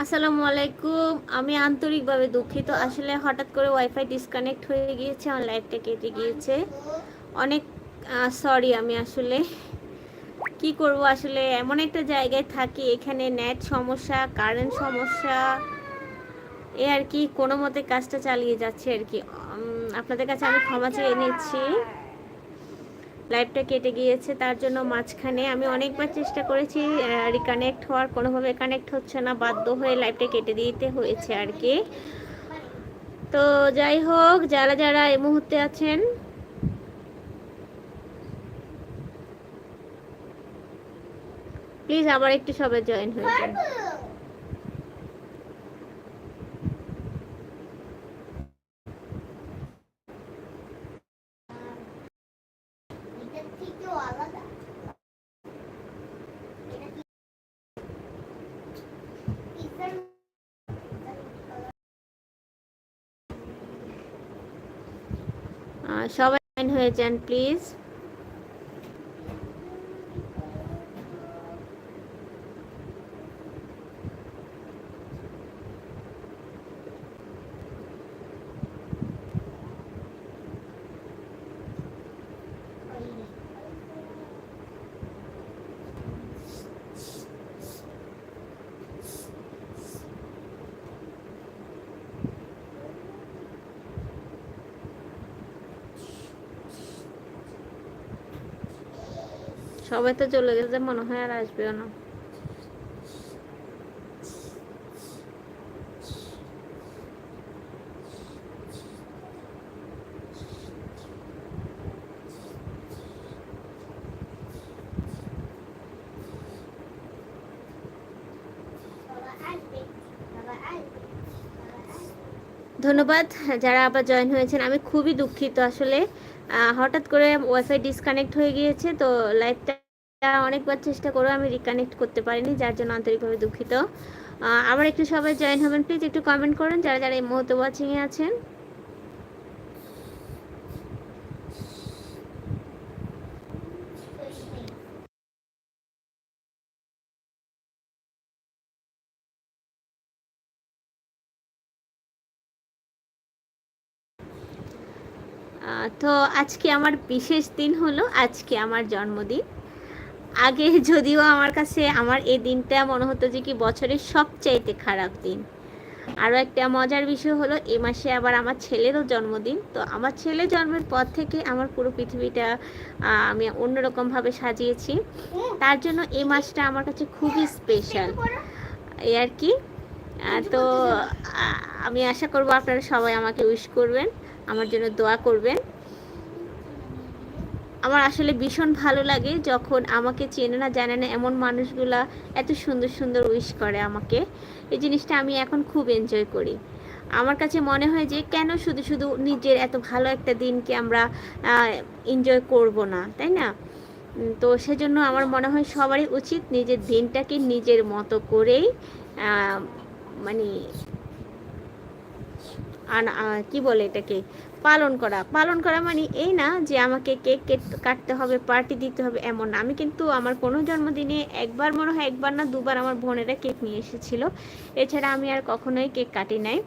আসসালামু আলাইকুম। আমি আন্তরিকভাবে দুঃখিত। আসলে হঠাৎ করে ওয়াইফাই ডিসকানেক্ট হয়ে গিয়েছে, আমার লাইফটা কেটে গিয়েছে। অনেক সরি আমি আসলে কি করব? আসলে এমন একটা জায়গায় থাকি, এখানে নেট সমস্যা কারেন্ট সমস্যা, এ আর কি কোনো মতে কাজটা চালিয়ে যাচ্ছে আর কি। আপনাদের কাছে আমি ক্ষমা চেয়ে নিচ্ছি। লাইভটা কেটে গিয়েছে, তার জন্য মাঝখানে আমি অনেকবার চেষ্টা করেছি রিকানেক্ট হওয়ার, কোনোভাবে কানেক্ট হচ্ছে না, বাধ্য হয়ে লাইভটা কেটে দিতে হয়েছে আর কি। তো যাই হোক, যারা যারা এই মুহূর্তে আছেন প্লিজ আবার একটু সবাই জয়েন হয়ে যান। সবাই হয়ে যান প্লিজ সবাই তো চলে গেছে, মনে হয় আর আসবেও না। ধন্যবাদ, যারা আবার জয়েন হয়েছেন। আমি খুবই দুঃখিত আসলে। হঠাৎ করে ওয়াইফাই ডিসকানেক্ট হয়ে গিয়েছে, তো লাইভটা অনেকবার চেষ্টা করো আমি রিকানেক্ট করতে পারিনি, যার জন্য আন্তরিকভাবে দুঃখিত। আবার একটু সবাই জয়েন হবেন প্লিজ একটু কমেন্ট করেন, যারা যারা এই মুহূর্তে ওয়াচিংয়ে আছেন। তো আজকে আমার বিশেষ দিন হলো, আজকে আমার জন্মদিন। আগে যদিও আমার কাছে আমার এই দিনটা মনে হতো যে কি বছরের সবচাইতে খারাপ দিন। আরও একটা মজার বিষয় হলো, এ মাসে আবার আমার ছেলেরও জন্মদিন। তো আমার ছেলে জন্মের পর থেকে আমার পুরো পৃথিবীটা আমি অন্যরকমভাবে সাজিয়েছি। তার জন্য এই মাসটা আমার কাছে খুবই স্পেশাল। এই আর কি? তো আমি আশা করব আপনারা সবাই আমাকে উইশ করবেন, আমার জন্য দোয়া করবেন। আমার আসলে ভীষণ ভালো লাগে যখন আমাকে চেনে না, জানে না এমন মানুষগুলা এত সুন্দর সুন্দর উইশ করে আমাকে। এই জিনিসটা আমি এখন খুব এনজয় করি। আমার কাছে মনে হয় যে কেন শুধু শুধু নিজের এত ভালো একটা দিনকে আমরা এনজয় করব না, তাই না? তো সেজন্য আমার মনে হয় সবারই উচিত নিজের দিনটাকে নিজের মতো করেই মানে কি বলে এটাকে? পালন করা। পালন করা মানে এই না যে আমাকে কেক কাটতে হবে, পার্টি দিতে হবে, এমন না। আমি কিন্তু আমার কোনো জন্মদিনে একবার মনে হয় একবার না দুবার আমার বোনেরা কেক নিয়ে এসেছিল। এছাড়া আমি আর কখনোই কেক কাটি নাই।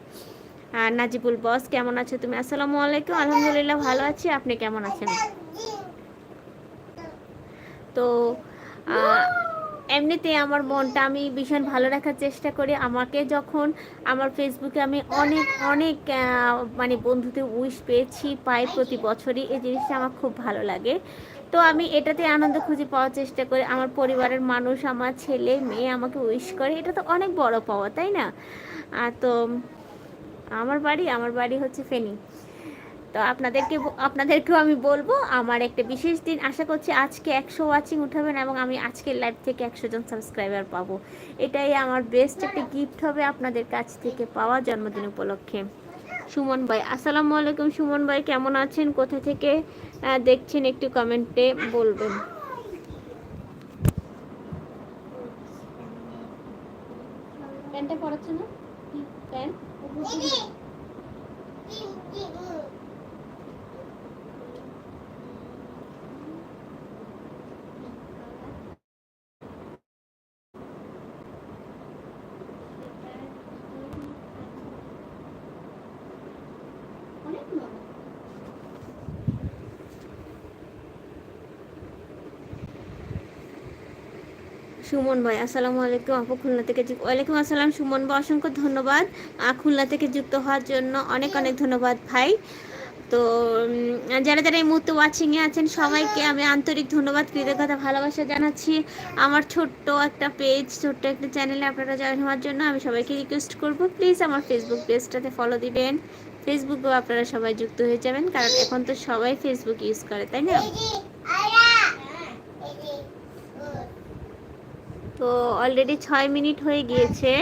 আর নাজিবুল বস, কেমন আছো তুমি? আসসালামু আলাইকুম। আলহামদুলিল্লাহ ভালো আছি। আপনি কেমন আছেন? তো এমনিতে আমার মনটা আমি ভীষণ ভালো রাখার চেষ্টা করি। আমাকে যখন আমার ফেসবুকে আমি অনেক অনেক মানে বন্ধুদের উইশ পেয়েছি পাই প্রতি বছরই, এই জিনিসটা আমার খুব ভালো লাগে। তো আমি এটাতে আনন্দ খুঁজে পাওয়ার চেষ্টা করি। আমার পরিবারের মানুষ, আমার ছেলে, মেয়ে আমাকে উইশ করে। এটা তো অনেক বড় পাওয়া, তাই না? তো আমার বাড়ি আমার বাড়ি হচ্ছে ফেনী। তো আপনাদেরকে আপনাদেরকেও আমি বলব, আমার একটা বিশেষ দিন। আশা করছি আজকে একশো ওয়াচিং উঠাবেন এবং আমি আজকের লাইভ থেকে একশো জন সাবস্ক্রাইবার পাবো। এটাই আমার বেস্ট একটা গিফট হবে আপনাদের কাছ থেকে পাওয়া জন্মদিন উপলক্ষে। সুমন ভাই, আসসালামু আলাইকুম সুমন ভাই, কেমন আছেন? কোথা থেকে দেখছেন একটু কমেন্টে বলবেন। সুমন ভাই, আসসালামু আলাইকুম। আপু খুলনা থেকে যুক্ত ওয়ালাইকুম আসসালাম সুমন ভাই, অসংখ্য ধন্যবাদ। খুলনা থেকে যুক্ত হওয়ার জন্য অনেক অনেক ধন্যবাদ ভাই। তো যারা যারা এই মুহূর্তে ওয়াচিংয়ে আছেন, সবাইকে আমি আন্তরিক ধন্যবাদ, কৃতজ্ঞতা, ভালোবাসা জানাচ্ছি। আমার ছোট্ট একটা পেজ ছোট্ট একটা চ্যানেলে আপনারা জয়েন হওয়ার জন্য আমি সবাইকে রিকোয়েস্ট করব। প্লিজ আমার ফেসবুক পেজটাতে ফলো দিবেন। ফেসবুকেও আপনারা সবাই যুক্ত হয়ে যাবেন, কারণ এখন তো সবাই ফেসবুক ইউজ করে, তাই না? তো অলরেডি ছয় মিনিট হয়ে গিয়েছে।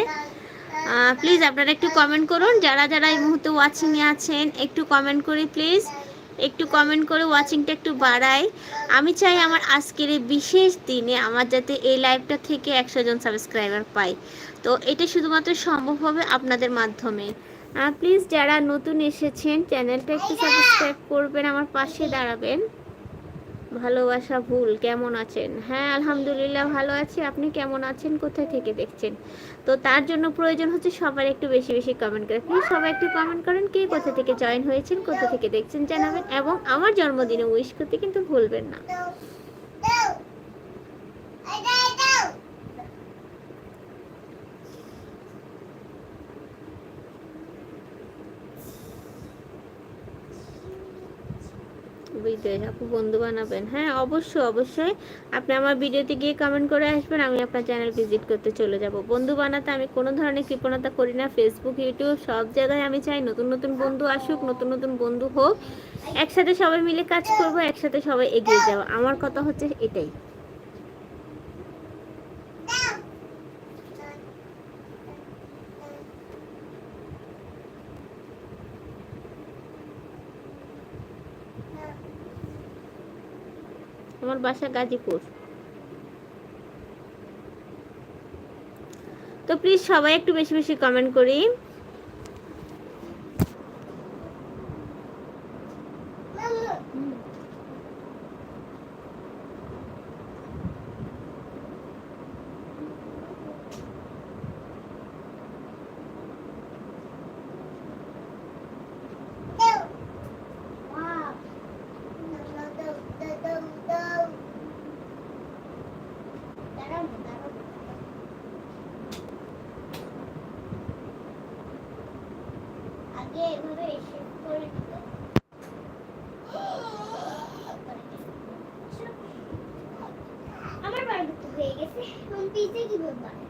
প্লিজ আপনারা একটু কমেন্ট করুন। যারা যারা এই মুহূর্তে ওয়াচিংয়ে আছেন, একটু কমেন্ট করি প্লিজ একটু কমেন্ট করে ওয়াচিংটা একটু বাড়াই। আমি চাই আমার আজকের এই বিশেষ দিনে আমার যাতে এই লাইভটা থেকে একশো জন সাবস্ক্রাইবার পাই। তো এটা শুধুমাত্র সম্ভব হবে আপনাদের মাধ্যমে। প্লিজ যারা নতুন এসেছেন চ্যানেলটা একটু সাবস্ক্রাইব করবেন, আমার পাশে দাঁড়াবেন। ভালোবাসা ভুল, কেমন আছেন? হ্যাঁ আলহামদুলিল্লাহ ভালো আছি। আপনি কেমন আছেন? কোথায় থেকে দেখছেন? তো তার জন্য প্রয়োজন হচ্ছে সবার একটু বেশি বেশি কমেন্ট করেন প্লিজ সবাই একটু কমেন্ট করেন কে কোথা থেকে জয়েন হয়েছেন, কোথা থেকে দেখছেন জানাবেন। এবং আমার জন্মদিনে উইশ করতে কিন্তু ভুলবেন না। বিদেশ আপু বন্ধু বানাবেন। হ্যাঁ অবশ্যই অবশ্যই। আপনি আমার ভিডিওতে গিয়ে কমেন্ট করে আসবেন, আমি আপনার চ্যানেল ভিজিট করতে চলে যাব। বন্ধু বানাতে আমি কোনো ধরনের কৃপণতা করি না। ফেসবুক ইউটিউব সব জায়গায় আমি চাই নতুন নতুন বন্ধু আসুক, নতুন নতুন বন্ধু হোক। একসাথে সবাই মিলে কাজ করব, একসাথে সবাই এগিয়ে যাব। আমার কথা হচ্ছে এটাই। বাসা গাজীপুর। তো প্লিজ সবাই একটু বেশি বেশি কমেন্ট করি। আমার বানানো হয়ে গেছে। এখন পিজে কীভাবে বানাই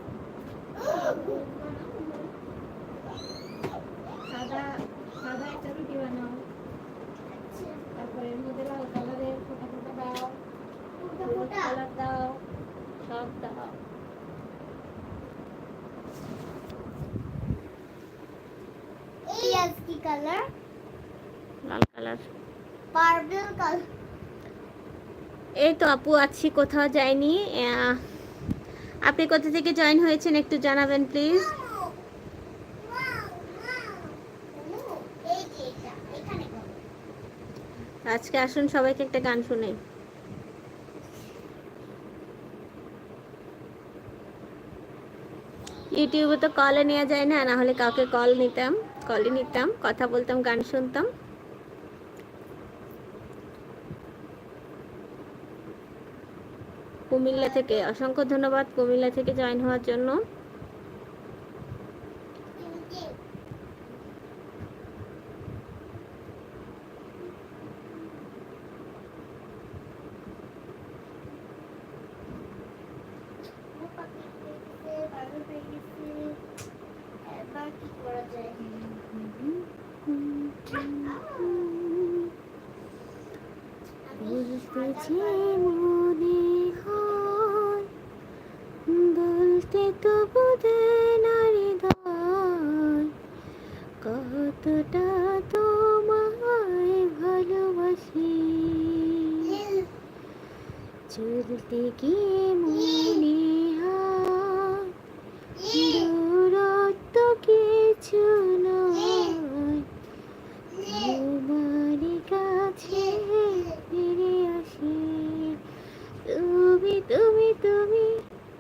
এই তো আপু, আছি, কোথাও যাইনি। আপনি কোথা থেকে জয়েন হয়েছেন একটু জানাবেন, প্লিজ। আজকে আসুন, সবাইকে একটা গান শুনে। ইউটিউবে তো কলে নেওয়া যায় না না হলে কাউকে কল নিতাম কলে নিতাম, কথা বলতাম, গান শুনতাম। কুমিল্লা থেকে অসংখ্য ধন্যবাদ কুমিল্লা থেকে জয়েন হওয়ার জন্য তিনটে। বলতে তো বোধে নারী কতটা তোমায় ভালোবাসি। চলতে গিয়ে মনে হয় দূরত্ব কিছু নয় তোমার কাছে ফিরে আসি তুমি তুমি তুমি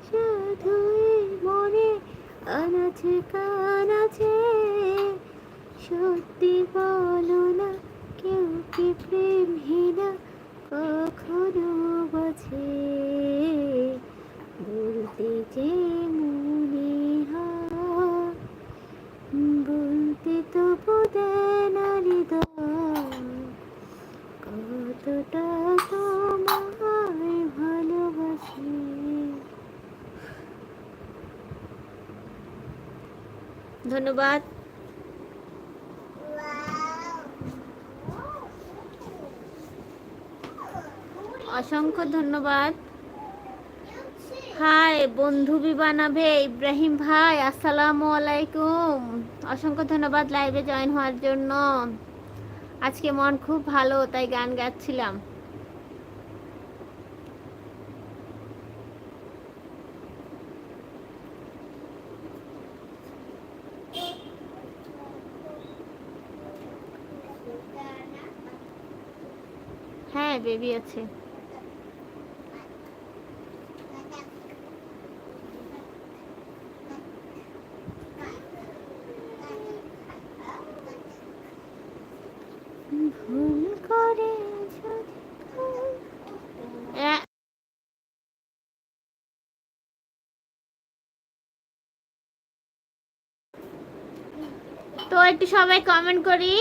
শুধু এই মনে আনাচে আছে সত্যি বলো না, কেউ কি প্রেমহীনা, কখনো বোঝে? বলতে যে মনে হয়, বলতে তো বোধেন কতটা তোমায় ভালোবাসি ধন্যবাদ। অসংখ্য ধন্যবাদ। হাই, বন্ধু বানাবে ইব্রাহিম ভাই, আসসালামু আলাইকুম। অসংখ্য ধন্যবাদ লাইভে জয়েন হওয়ার জন্য। আজকে মন খুব ভালো, তাই গান গাচ্ছিলাম। হ্যাঁ বেবি আছে। তো একটু সবাই কমেন্ট করি।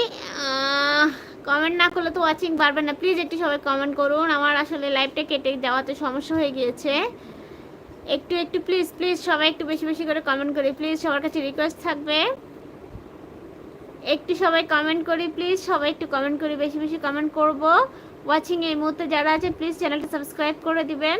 কমেন্ট না করলে তো ওয়াচিং পারবে না। প্লিজ একটু সবাই কমেন্ট করুন। আমার আসলে লাইভটা কেটে যাওয়াতে সমস্যা হয়ে গিয়েছে। একটু একটু প্লিজ প্লিজ সবাই একটু বেশি বেশি করে কমেন্ট করি। প্লিজ সবার কাছে রিকোয়েস্ট থাকবে। একটু সবাই কমেন্ট করি। প্লিজ সবাই একটু কমেন্ট করি। বেশি বেশি কমেন্ট করব। ওয়াচিং এই মুহূর্তে যারা আছে প্লিজ চ্যানেলটা সাবস্ক্রাইব করে দিবেন।